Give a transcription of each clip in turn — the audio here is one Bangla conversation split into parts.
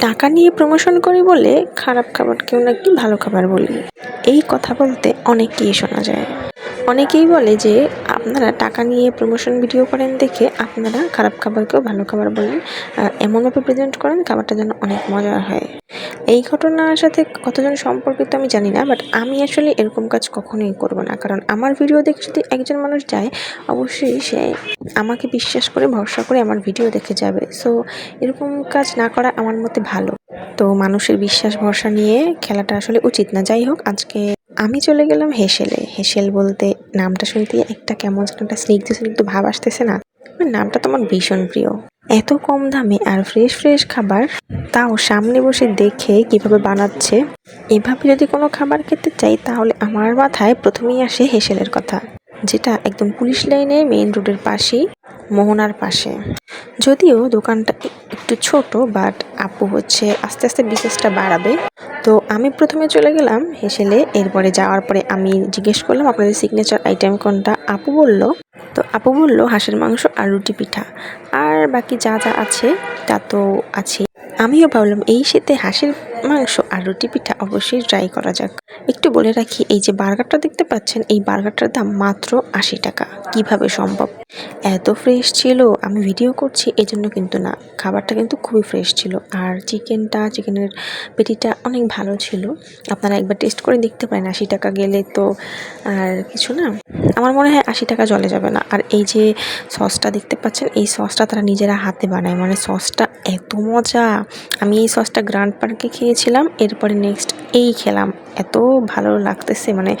টাকা নিয়ে প্রমোশন করি বলে খারাপ খাবার কেউ নাকি ভালো খাবার বলি। এই কথা বলতে অনেককেই শোনা যায়। অনেকেই বলে যে, আপনারা টাকা নিয়ে প্রমোশন ভিডিও করেন দেখে আপনারা খারাপ খাবারকেও ভালো খাবার বলেন। এমনভাবে প্রেজেন্ট করেন খাবারটা যেন অনেক মজার হয়। এই ঘটনার সাথে কতজন সম্পর্কিত আমি জানি না বাট আমি আসলে এরকম কাজ কখনোই করব না। কারণ আমার ভিডিও দেখে যদি একজন মানুষ যায়, অবশ্যই সে আমাকে বিশ্বাস করে, ভরসা করে আমার ভিডিও দেখে যাবে। সো এরকম কাজ না করা আমার মতে ভালো। তো মানুষের বিশ্বাস, ভরসা নিয়ে খেলাটা আসলে উচিত না। যাই হোক, আজকে আমি চলে গেলাম হেসেলে। হেসেল বলতে নামটা শুনতে একটা কেমন যেন একটা স্নিগ্ধ স্নিগ্ধ ভাব আসতেছে না। আমার নামটা তোমার ভীষণ প্রিয়। এত কম দামে আর ফ্রেশ ফ্রেশ খাবার, তাও সামনে বসে দেখে কীভাবে বানাচ্ছে। এভাবে যদি কোনো খাবার খেতে চাই, তাহলে আমার মাথায় প্রথমেই আসে হেসেলের কথা, যেটা একদম পুলিশ লাইনে মেইন রোডের পাশেই। মোহনার পাশে। যদিও দোকানটা একটু ছোট বাট আপু হচ্ছে আস্তে আস্তে বিজনেসটা বাড়াবে। তো আমি প্রথমে চলে গেলাম হেসেলে, এরপরে যাওয়ার পরে আমি জিজ্ঞেস করলাম আপনাদের সিগনেচার আইটেম কোনটা? আপু বলল, তো আপু বলল হাঁসের মাংস আর রুটি পিঠা। আর বাকি যা যা আছে, তা তো আছে আমিও ভাবলাম এই শীতে হাঁসের মাংস আর রুটি পিঠা অবশ্যই ট্রাই করা যাক। একটু বলে রাখি, এই যে বার্গারটা দেখতে পাচ্ছেন, এই বার্গারটার দাম মাত্র আশি টাকা। কীভাবে সম্ভব? এত ফ্রেশ ছিল, আমি ভিডিও করছি এই জন্য কিন্তু না। খাবারটা কিন্তু খুবই ফ্রেশ ছিল। আর চিকেনটা চিকেনের পেটিটা অনেক ভালো ছিল। আপনারা একবার টেস্ট করে দেখতে পারেন, আশি টাকা গেলে তো আর কিছু না। আমার মনে হয় আশি টাকা জলে যাবে না। আর এই যে সসটা দেখতে পাচ্ছেন, এই সসটা তারা নিজেরা হাতে বানায়। মানে সসটা এত মজা! আমি এই সসটা গ্র্যান্ড পার্কে খেয়েছিলাম, এরপরে নেক্সট এই খেলাম। এত ভালো লাগতেছে মানে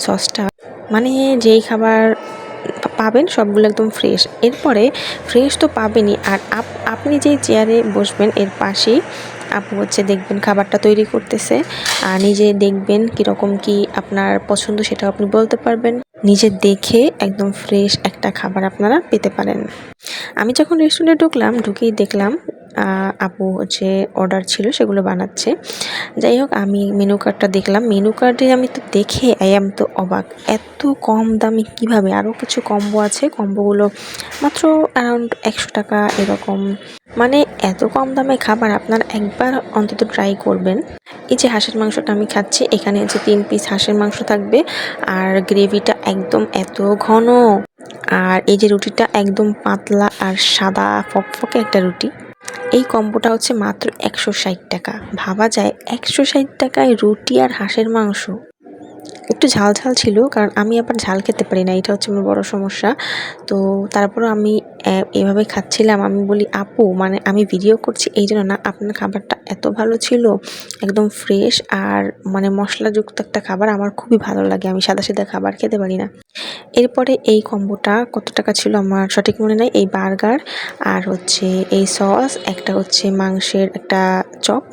সসটা মানে যেই খাবার পাবেন, সবগুলো একদম ফ্রেশ এরপরে ফ্রেশ তো পাবেনই। আর আপ, আপনি যেই চেয়ারে বসবেন, এর পাশেই আপু হচ্ছে দেখবেন খাবারটা তৈরি করতেছে। আর নিজে দেখবেন কীরকম কি আপনার পছন্দ, সেটাও আপনি বলতে পারবেন। নিজে দেখে একদম ফ্রেশ একটা খাবার আপনারা পেতে পারেন। আমি যখন রেস্টুরেন্টে ঢুকলাম, ঢুকেই দেখলাম আপু হচ্ছে অর্ডার ছিল সেগুলো বানাচ্ছে। যাই হোক, আমি মেনু কার্ডটা দেখলাম। মেনু কার্ডে আমি তো দেখে আই এম তো অবাক। এত কম দামে কীভাবে? আরও কিছু কম্বো আছে। কম্বোগুলো মাত্র অ্যারাউন্ড একশো টাকা এরকম। মানে এত কম দামে খাবার আপনারা একবার অন্তত ট্রাই করবেন। এই যে হাঁসের মাংসটা আমি খাচ্ছি, এখানে হচ্ছে তিন পিস হাঁসের মাংস থাকবে। আর গ্রেভিটা একদম এত ঘন। আর এই যে রুটিটা একদম পাতলা আর সাদা ফকফকে একটা রুটি। এই কম্বোটা হচ্ছে মাত্র একশো ষাট টাকা। ভাবা যায় একশো ষাট টাকায় রুটি আর হাঁসের মাংস। একটু ঝাল ঝাল ছিল, কারণ আমি আবার ঝাল খেতে পারি না, এটা হচ্ছে আমার বড় সমস্যা। তো তারপরও আমি এভাবে খাচ্ছিলাম, আমি বলি, আপু মানে আমি ভিডিও করছি, এই জন্য না, আপনার খাবারটা এত ভালো ছিল, একদম ফ্রেশ আর মানে মশলাযুক্ত একটা খাবার, আমার খুবই ভালো লাগে, আমি সাদা সাদা খাবার খেতে পারি না। এরপরে এই কম্বোটা কত টাকা ছিল আমার সঠিক মনে নাই, এই বার্গার আর হচ্ছে এই সস একটা হচ্ছে মাংসের একটা চপ,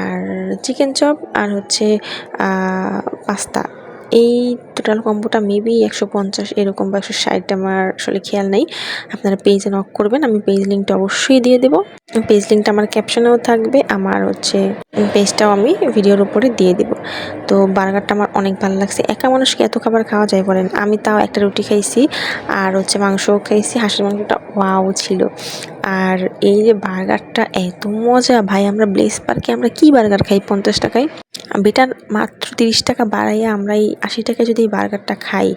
আর চিকেন চপ, আর হচ্ছে পাস্তা এই টোটাল কম্বোটা মেবি একশো পঞ্চাশ এরকম বা একশো ষাট আমার আসলে খেয়াল নেই। আপনারা পেজে নক করবেন, আমি পেজ লিঙ্কটা অবশ্যই দিয়ে দেবো। পেজ লিঙ্কটা আমার ক্যাপশনেও থাকবে, আমার হচ্ছে পেজটাও আমি ভিডিওর উপরে দিয়ে দেবো। তো বার্গারটা আমার অনেক ভালো লাগছে। একা মানুষকে এত খাবার খাওয়া যায় বলেন, আমি তাও একটা রুটি খাইছি আর হচ্ছে মাংসও খাইছি, হাঁসের মাংসটা ওয়াও ছিল। আর এই যে বার্গারটা এত মজা, ভাই আমরা ব্লেস পার্কে আমরা কি বার্গার খাই? পঞ্চাশ টাকায়? বেটার মাত্র তিরিশ টাকা বাড়াইয়া আমরা এই আশি টাকায় যদি এই বার্গারটা খাই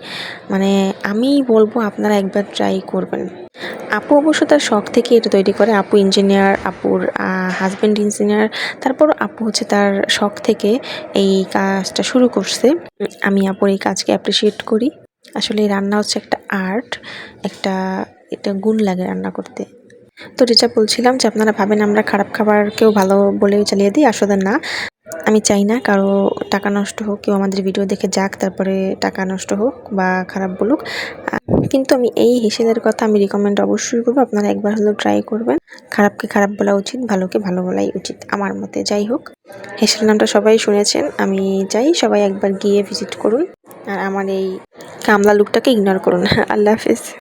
মানে আমি বলব আপনারা একবার ট্রাই করবেন। আপু অবশ্য তার শখ থেকে এটা তৈরি করে। আপু ইঞ্জিনিয়ার আপুর হাজব্যান্ড ইঞ্জিনিয়ার তারপর আপু হচ্ছে তার শখ থেকে এই কাজটা শুরু করছে। আমি আপুর এই কাজকে অ্যাপ্রিসিয়েট করি। আসলে রান্না হচ্ছে একটা আর্ট একটা এটা গুণ লাগে রান্না করতে। তো যেটা বলছিলাম যে আপনারা ভাবেন আমরা খারাপ খাবার কেউ ভালো বলে চালিয়ে দিই, আসলে না। আমি চাই না কারও টাকা নষ্ট হোক, কেউ আমাদের ভিডিও দেখে যাক, তারপরে টাকা নষ্ট হোক বা খারাপ বলুক। কিন্তু আমি এই হিসেবের কথা আমি রিকমেন্ড অবশ্যই করব। আপনারা একবার হলেও ট্রাই করবেন। খারাপকে খারাপ বলা উচিত, ভালোকে ভালো বলাই উচিত আমার মতে। যাই হোক, হেসেল নামটা সবাই শুনেছেন, আমি চাই সবাই একবার গিয়ে ভিজিট করুন। আর আমার এই কামলা লুকটাকে ইগনোর করুন। আল্লাহ হাফিজ।